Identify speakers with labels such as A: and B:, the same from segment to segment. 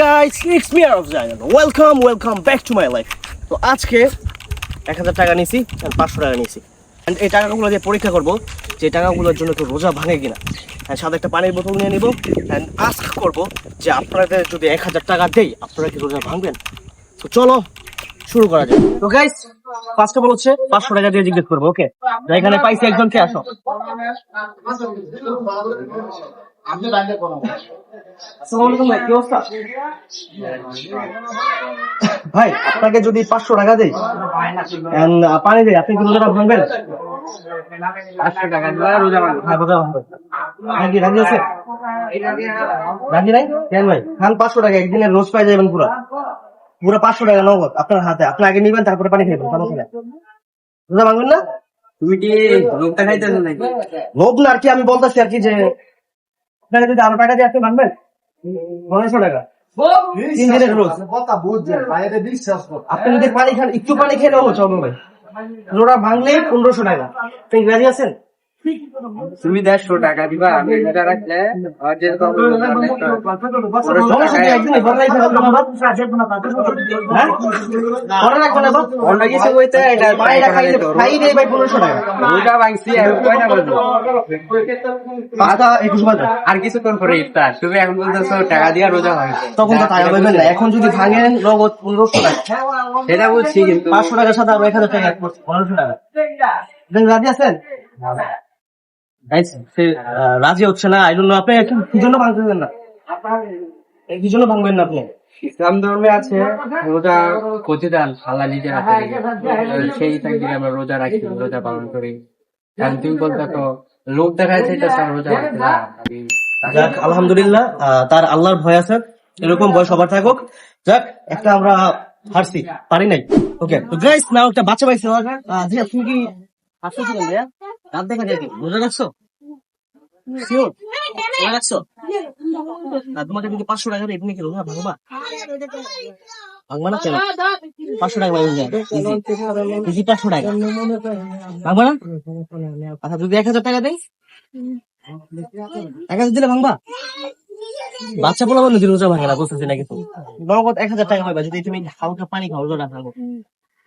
A: Guys it's me Araf Zayan welcome welcome back to my life তো আজকে এক হাজার টাকা নিয়েছি আর পাঁচশো টাকা নিয়েছি And এই টাকাগুলো দিয়ে পরীক্ষা করব যে টাকাগুলোর জন্য কেউ রোজা ভাঙে কিনা। হ্যাঁ সাথে একটা পানির বোতল নিয়ে নিব। অ্যান্ড আস্ক করব যে আপনাদের যদি এক হাজার টাকা দেই, আপনারা কি রোজা ভাঙবেন? তো চলো, শুরু করা যাক। তো গাইস ফার্স্ট অফ অল হচ্ছে পাঁচশো টাকা দিয়ে জিজ্ঞেস করব ওকে এখানে পাইছি একজনকে, আসো। আসসালামু আলাইকুম ভাই ভাই আপনাকে যদি পাঁচশো টাকা দেই পানি দেই আপনি কি রোজাটা ভাঙবেন?
B: পাঁচশো টাকা রোজা ভাঙবো।
A: হ্যাঁ রোজা ভাঙবেন রাজি রাজি আছে রাজি নাই? কেন ভাই? খান পাঁচশো টাকা একদিনের রোজ পাই যাবেন পুরো। পুরো পাঁচশো টাকা নগদ আপনার হাতে। আপনি আগে নিবেন তারপরে পানি খাইবেন সমস্যা রোজা ভাঙবেন না?
B: তুমি কি নাকি?
A: লোভ না আর কি আমি বলতেছি আর কি যে আপনাকে যদি আরও টাকা দিয়ে আপনি ভাঙবেন নয়শো টাকা তিন দিনের রোজ। আপনি যদি পানি খান একটু পানি খেলেও চলবে ভাই। জোড়া ভাঙলে পনেরোশো টাকা। আপনি রাজি আছেন?
B: তুমি দেড়শো টাকা দিবা আমি রোজা রাখলে আর
A: হবে? হ্যাঁ?
B: এটা
A: একুশ
B: আর কিছুক্ষণ পরে ইফতার। তুমি এখন বলতেছো টাকা দিয়া রোজা হয়
A: তখন তো টাকা পাইবেন না। এখন যদি ভাঙেন নগদ পনেরোশো টাকা।
B: সেটা বলছি কিন্তু।
A: পাঁচশো টাকার সাথে আরও এক হাজার টাকা পনেরোশো টাকা রাজি আছেন? সে রাজি হচ্ছে না আই ডোন্ট নো আপনি কি- কি জন্য ভাঙতেছেন না? এই কি জন্য ভাঙবেন না আপনি?
B: ইসলাম ধর্মে আছে রোজা প্রতিদান আল্লাহ নিজের হাতে। সেই থেকে আমরা রোজা রাখি রোজা পালন করি। কারণ তুমি বলতে তো লোক দেখায় সেটা রোজা রাখতে না
A: যাক আলহামদুলিল্লাহ তার আল্লাহর ভয় আছে এরকম ভয় সবার থাকুক। যাক একটা আমরা হারছি পারি নাই। ওকে তো গাইস নাও একটা বাচ্চা পাইছি আহ, জি আপনি কি হাসতেছিলেন ভাইয়া? রাত দেখা যায়। রাখছো আচ্ছা এক টাকা এক দিলে ভাঙবা? বাচ্চা বলা বলে রোজা ভাঙে না, বুঝতেছি না কিন্তু নগদ এক হাজার টাকা পাইবা যদি তুমি হালকা পানি খাও রোজা ভাঙো।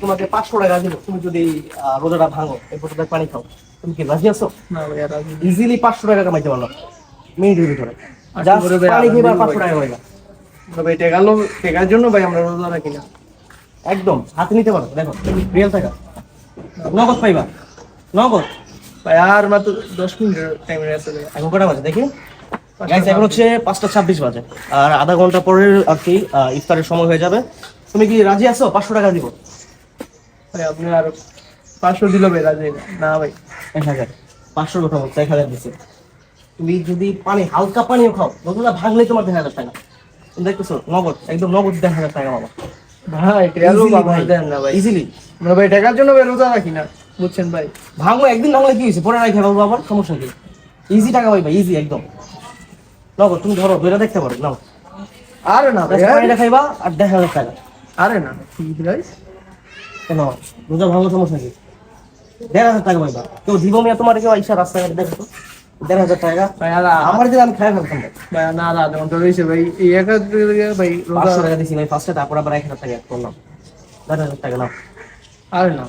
A: তোমাকে পাঁচশো টাকা দিব তুমি যদি রোজাটা ভাঙো এই বোতলটা পানি খাও। তুমি কি রাজি আছো? ইজিলি পাঁচশো টাকা কামাইতে পারল মিনিটের ভিতরে। পানি খেয়ে পাঁচশো টাকা হয়ে
B: টেকার জন্য ভাই আমরা রোজা রাখি না।
A: একদম হাতে নিতে পারো দেখো রিয়েল নগদ পাইবা নগদ।
B: ভাই আর মাত্র দশ মিনিট টাইম আছে
A: এখন কটা বাজে দেখি? গাইস এখন হচ্ছে পাঁচটা ছাব্বিশ বাজে। আর আধা ঘণ্টা পরে আর কি ইফতারের সময় হয়ে যাবে। তুমি কি রাজি আছো? পাঁচশো টাকা দিব।
B: ভাই আপনি আর পাঁচশো দিল ভাই রাজি না। না ভাই।
A: এক হাজার। পাঁচশো কথা বলছো এক হাজার দিচ্ছে তুমি যদি পানি হালকা পানিও খাও নতুনটা ভাঙলে তোমার দেড় হাজার টাকা। তুমি দেখতেছো নগদ একদম নগদ দেড় হাজার টাকা বাবা।
B: ভাই টেকার লোক দেন না ভাই।
A: ইজিলি
B: আমরা ভাই টেকার জন্য ভাই রোজা রাখি না বুঝছেন ভাই?
A: ভাঙো একদিন ভাঙলে কি হয়েছে? পরে রাখে বাবু আবার সমস্যা কি? ইজি টাকা পাইবা ইজি একদম। নগদ তুমি ধরো দুইটা দেখতে পারো নাও।
B: আরে না ভাই
A: খাইবা আর দেড় হাজার টাকা।
B: আরে না ভাই
A: কেন? রোজা সমস্যা কি দেড় হাজার টাকা কেউ দিব মিয়া তোমার কেউ আইসা রাস্তাঘাটে দেখো তো। দেড় হাজার টাকা। আমার দিলে আমি খাই ফেলতাম। ভাই
B: ভাই না না যেমন তো রয়েছে ভাই। এই এক ভাই
A: পাঁচশো টাকা দিছি ভাই ফার্স্টে তারপর আবার এক হাজার টাকা করলাম। দেড় হাজার টাকা নাও।
B: আরে না।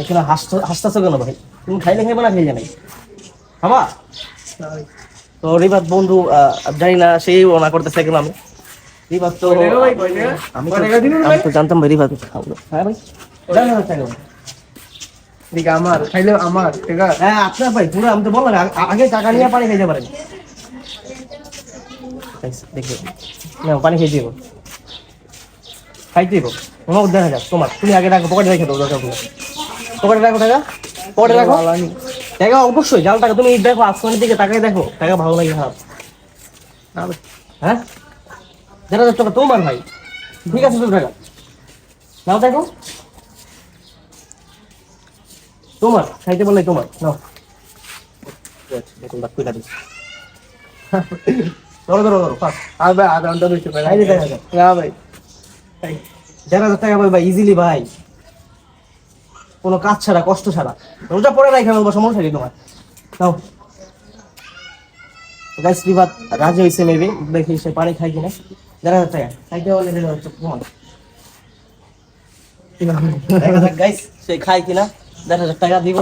A: এখানে হাসতে হাসতেছো কেন ভাই? তুমি খাইলে খাইবে না খাইলে নাই? খাবা?
B: না
A: তো রিবাত বন্ধু জানি না সেই ওনা করতেছে কেন আমি? রিবাত তো? আমি তো জানতাম ভাই খাব হ্যাঁ ভাই। দেড় হাজার টাকা ভাই।
B: এদিকে আমার খাইলে আমার ঠিক আছে
A: হ্যাঁ আপনার ভাই পুরো আমি তো বললাম আগে- আগে টাকা নিয়ে পানি খাইতে পারেন। দেখবে না পানি খেয়ে দিব খাই দিব তোমার দেখা যাক তোমার তুমি আগে রাখো পকেটে রেখে দেবো দরকার পকেটে রাখো টাকা পকেটে রাখো। টাকা অবশ্যই জাল টাকা তুমি দেখো আসমানের দিকে তাকাই দেখো টাকা ভালো লাগে খারাপ হ্যাঁ? দেড় হাজার টাকা তোমার ভাই। ঠিক আছে তুমি টাকা। নাও দেখো। তোমার খাইতে বললে তোমার নাও। ধরো ধরো ধরো
C: আর ভাই আধা ঘণ্টা বেশি ভাই।
A: খাই দিতে হবে।
C: না ভাই।
A: দেড় হাজার টাকা ভাই ইজিলি ভাই। কোনো কাজ ছাড়া কষ্ট ছাড়া। রোজা পরে রাখে বলব সমস্যা কি তোমার। নাও। গাইস বিবাদ রাজি হয়েছে মেবি দেখি সে পানি খাই কিনা। দেড় হাজার টাকা। খাইতে বলে দেড় হাজার টাকা গাইস সে খাই কিনা। দেড় হাজার টাকা দিব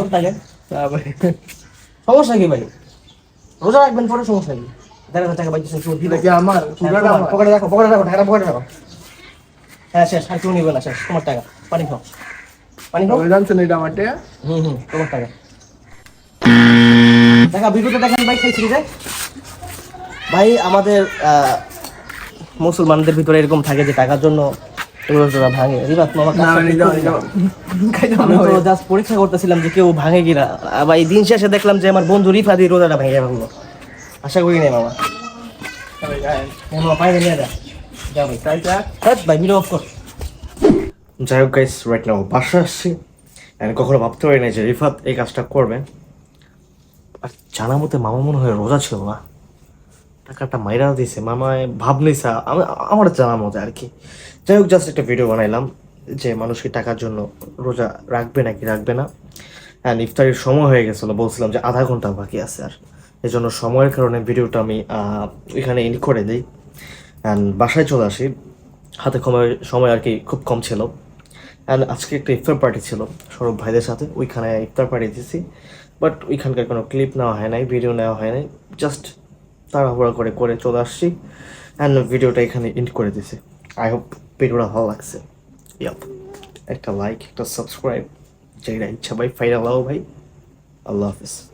A: সমস্যা কি ভাই? রোজা রাখবেন পরে সমস্যা কি? দেড় হাজার টাকা পাইছে
C: এটা কি আমার?
A: পকেটে রাখো পকেটে রাখো টাকাটা পকেটে রাখো। হ্যাঁ শেষ আর কেউ নিবে না শেষ তোমার টাকা। পানি খাও। পানি খাও।
C: জানছেন এটা আমার টাকা?
A: হুম হুম তোমার টাকা। দেখা ভিডিওতে দেখেন ভাই খাইছি যে? ভাই আমাদের আহ, মুসলমানদের ভিতরে এরকম থাকে যে টাকার জন্য রোজা ভাঙে। রিবাত মামা আমি তো জাস্ট পরীক্ষা করতেছিলাম যে কেউ ভাঙে কিনা। আহ, ভাই দিন শেষে দেখলাম যে আমার বন্ধু রিফাদি রোজাটা ভেঙে ভাঙলো। আশা করি নাই মামা।
C: ভাই, গায়ে।
A: হ্যাঁ, মামা পাইলে নিয়ে যা যা ভাই
C: তাইটা?
A: ভাই ভিডিও অফ কর
D: যাই হোক গাইস রাইট নাও বাসা আসছি। আমি কখনো ভাবতে পারি না যে রিফাত এই কাজটা করবে। আর জানা মতে মামা মনে হয় রোজা ছিল না। টাকাটা মাইরা দিছে, মামায় ভাব নিছে, আমি আমার জানা মতে আর কি। যাই হোক জাস্ট একটা ভিডিও বানাইলাম যে মানুষকে টাকার জন্য রোজা রাখবে নাকি রাখবে না। অ্যান্ড ইফতারির সময় হয়ে গেছিল, বলছিলাম যে আধা ঘণ্টা বাকি আছে আর। এই জন্য সময়ের কারণে ভিডিওটা আমি এখানে এন্ড করে দিই। অ্যান্ড বাসায় চলে আসি। হাতে সময় সময় আর কি খুব কম ছিল। অ্যান্ড আজকে একটা ইফতার পার্টি ছিল সৌরভ ভাইদের সাথে, ওইখানে ইফতার পার্টি দিয়েছি বাট ওইখানকার কোনো ক্লিপ নেওয়া হয় নাই ভিডিও নেওয়া হয় নাই। জাস্ট তাড়াহুড়া করে করে চলে আসছি। অ্যান্ড ভিডিওটা এখানে এন্ড করে দিছে। আই হোপ ভিডিওটা ভালো লাগছে। ইয়াপ একটা লাইক একটা সাবস্ক্রাইব যেটা ইচ্ছা ভাই ফাইনাল ভাই। আল্লাহ হাফিজ।